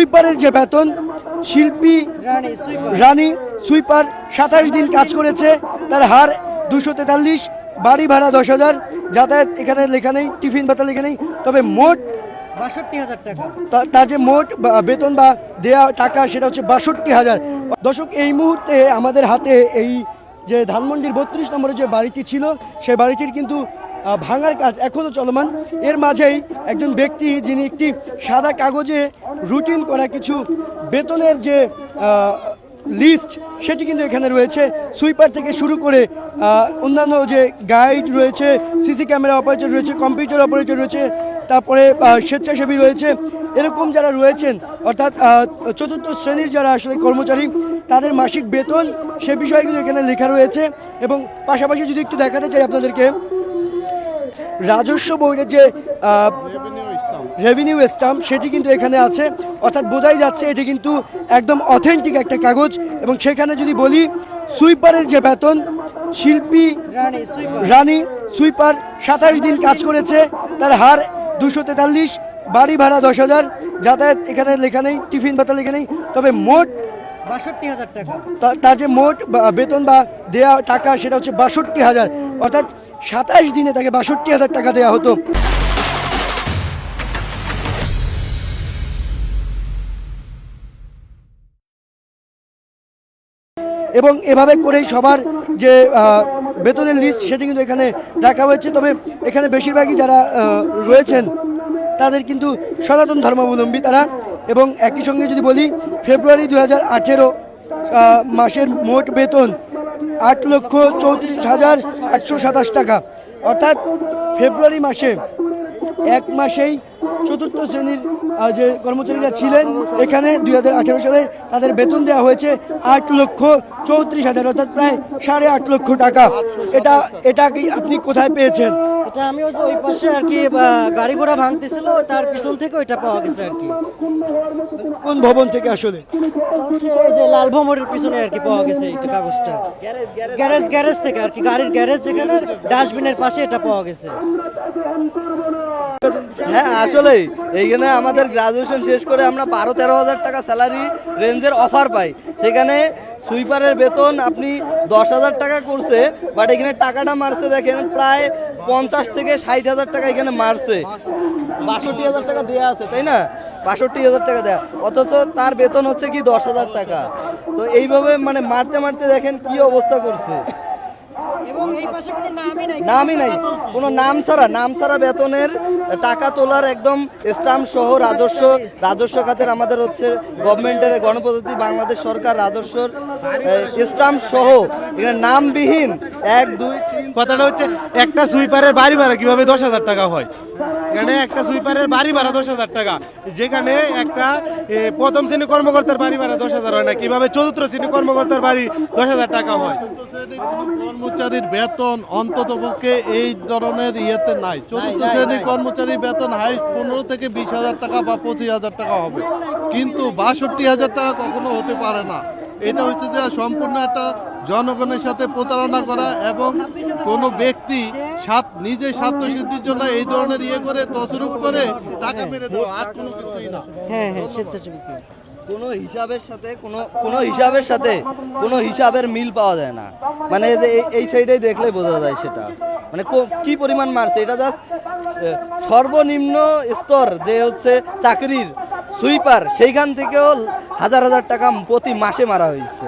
সুইপারের যে বেতন শিল্পী রানী সুইপার। সাতাশ দিন কাজ করেছে তার হার দুশো তেতাল্লিশ বাড়ি ভাড়া দশ হাজার যাতায়াত এখানে লেখা নেই টিফিন ভাতা লেখা নেই তবে মোট বাষট্টি হাজার টাকা। তার যে মোট বা- বেতন বা দেয়া টাকা সেটা হচ্ছে বাষট্টি হাজার। দর্শক এই মুহূর্তে আমাদের হাতে এই যে ধানমন্ডির বত্রিশ নম্বরে যে বাড়িটি ছিল সেই বাড়িটির কিন্তু ভাঙার কাজ এখনও চলমান। এর মাঝেই একজন ব্যক্তি যিনি একটি সাদা কাগজে রুটিন করা কিছু বেতনের যে লিস্ট সেটি কিন্তু এখানে রয়েছে। সুইপার থেকে শুরু করে অন্যান্য যে গাইড রয়েছে সিসি ক্যামেরা অপারেটর রয়েছে কম্পিউটার অপারেটর রয়েছে, তারপরে স্বেচ্ছাসেবী রয়েছে। এরকম যারা রয়েছেন, অর্থাৎ চতুর্থ শ্রেণির যারা আসলে কর্মচারী, তাদের মাসিক বেতন সে বিষয়গুলো এখানে লেখা রয়েছে। এবং পাশাপাশি যদি একটু দেখাতে চাই আপনাদেরকে রাজস্ব বোর্ডের যে রেভিনিউ স্টাম্প সেটি কিন্তু এখানে আছে। অর্থাৎ বোঝাই যাচ্ছে এটি কিন্তু একদম অথেন্টিক একটা কাগজ এবং সেখানে যদি বলি সুইপারের যে বেতন শিল্পী রানী সুইপার। রানী সুইপার সাতাশ দিন কাজ করেছে তার হার দুশো তেতাল্লিশ বাড়ি ভাড়া দশ হাজার যাতায়াত এখানে লেখা নেই টিফিন ভাতা লেখা নেই তবে মোট তার যে মোট বেতন বা দেয়া টাকা সেটা হচ্ছে বাষট্টি হাজার। অর্থাৎ সাতাশ দিনে তাকে বাষট্টি হাজার টাকা দেওয়া হতো। এবং এভাবে করেই সবার যে বেতনের লিস্ট সেটি কিন্তু এখানে রাখা হয়েছে। তবে এখানে বেশিরভাগই যারা রয়েছেন, তাদের কিন্তু সনাতন ধর্মাবলম্বী। তারা এবং একই সঙ্গে যদি বলি, ফেব্রুয়ারি দু হাজার আঠেরো মাসের মোট বেতন আট লক্ষ চৌত্রিশ হাজার আটশো সাতাশ টাকা। অর্থাৎ ফেব্রুয়ারি মাসে এক মাসেই চতুর্থ শ্রেণির যে কর্মচারীরা ছিলেন, এখানে দু হাজার আঠেরো সালে তাদের বেতন দেওয়া হয়েছে আট লক্ষ চৌত্রিশ হাজার, অর্থাৎ প্রায় সাড়ে আট লক্ষ টাকা। এটা এটা কি আপনি কোথায় পেয়েছেন? এটা আমি ওই যে ওই পাশে আর কি গাড়ি ঘোড়া ভাঙতেছিল তার পিছন থেকে ওইটা পাওয়া গেছে আর কি। কোন ভবন থেকে আসলে? যে লাল ভমরের পিছনে আর কি পাওয়া গেছে এইটা কাগজটা। গ্যারেজ গ্যারেজ থেকে আর কি গাড়ির গ্যারেজ যেখানে ডাস্টবিনের পাশে এটা পাওয়া গেছে। হ্যাঁ আসলে এইখানে আমাদের গ্রাজুয়েশন শেষ করে আমরা বারো তেরো হাজার টাকা স্যালারি রেঞ্জের অফার পাই। সেখানে সুইপারের বেতন আপনি দশ হাজার টাকা করছে বাট এখানে টাকাটা মারছে দেখেন প্রায় পঞ্চাশ থেকে ষাট হাজার টাকা এখানে মারছে। বাষট্টি হাজার টাকা দেওয়া আছে, তাই না? বাষট্টি হাজার টাকা দেয়া। অথচ তার বেতন হচ্ছে কি দশ হাজার টাকা। তো এইভাবে মানে মারতে মারতে দেখেন কি অবস্থা করছে। নামই নাই। নামই কোনো নাম ছাড়া নাম ছাড়া বেতনের টাকা তোলার একদম স্টাম্প সহ রাজস্ব রাজস্ব খাতের আমাদের হচ্ছে গভর্নমেন্টের গণপ্রজাতন্ত্রী বাংলাদেশ সরকার রাজস্বর স্টাম্প সহ। এখানে নামবিহীন এক দুই কথাটা হচ্ছে একটা সুইপারের বাড়ি ভাড়া কীভাবে দশ হাজার টাকা হয়? এখানে একটা সুইপারের বাড়ি ভাড়া দশ হাজার টাকা। যেখানে একটা প্রথম শ্রেণি কর্মকর্তার বাড়ি ভাড়া দশ হাজার হয় না। কীভাবে চতুর্থ শ্রেণি কর্মকর্তার বাড়ি দশ হাজার টাকা হয়? কর্মচারীর বেতন অন্তত পক্ষে এই ধরনের ইয়েতে নাই। চতুর্থ শ্রেণির কর্মচারীর বেতন হাইস্ট পনেরো থেকে বিশ হাজার টাকা বা পঁচিশ হাজার টাকা হবে। কিন্তু বাষট্টি হাজার টাকা কখনো হতে পারে না। এটা হচ্ছে যে সম্পূর্ণ একটা জনগণের সাথে প্রতারণা করা এবং কোনো ব্যক্তি স্বার্থ নিজের স্বার্থ সিদ্ধির জন্য এই ধরনের ইয়ে করে তসরূপ করে টাকা মেরে দেওয়া আর কোনো কিছুই না। হ্যাঁ হ্যাঁ স্বেচ্ছাসেবী কোনো হিসাবের সাথে, কোনো কোনো হিসাবের সাথে কোনো হিসাবের মিল পাওয়া যায় না। মানে এই সাইডেই দেখলেই বোঝা যায় সেটা। মানে কি পরিমাণ মারছে? এটা জাস্ট সর্বনিম্ন স্তর যে হচ্ছে চাকরির সুইপার সেইখান থেকেও হাজার হাজার টাকা প্রতি মাসে মারা হয়েছে।